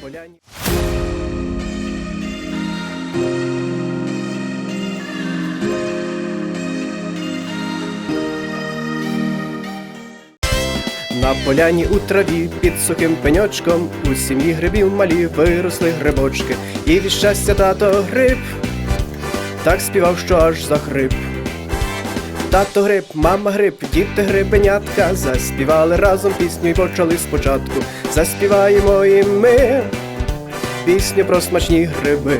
поляні. На поляні у траві під сухим пеньочком у сім'ї грибів малі виросли грибочки, і від щастя тато гриб так співав, що аж захрип. Тато гриб, мама гриб, діти грибенятка заспівали разом пісню і почали спочатку. Заспіваємо і ми пісню про смачні гриби.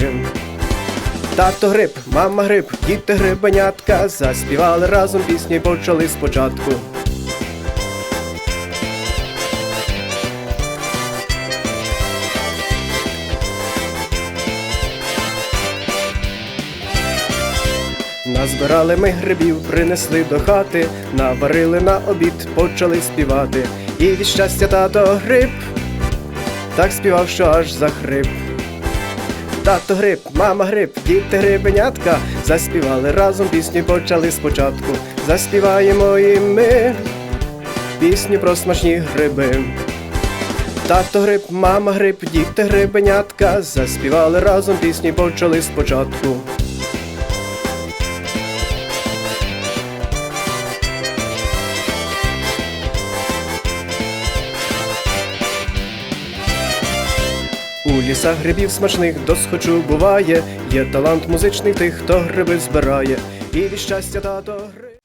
Тато гриб, мама гриб, діти грибенятка заспівали разом пісню і почали спочатку. Назбирали ми грибів, принесли до хати, наварили на обід, почали співати. І від щастя тато гриб, так співав, що аж захрип. Тато гриб, мама гриб, діти грибенятка заспівали разом пісню, почали спочатку. Заспіваємо і ми пісню про смачні гриби. Тато гриб, мама гриб, діти грибенятка заспівали разом пісню, почали спочатку. У лісах грибів смачних досхочу буває, є талант музичний тих, хто гриби збирає, і від щастя тато гриб.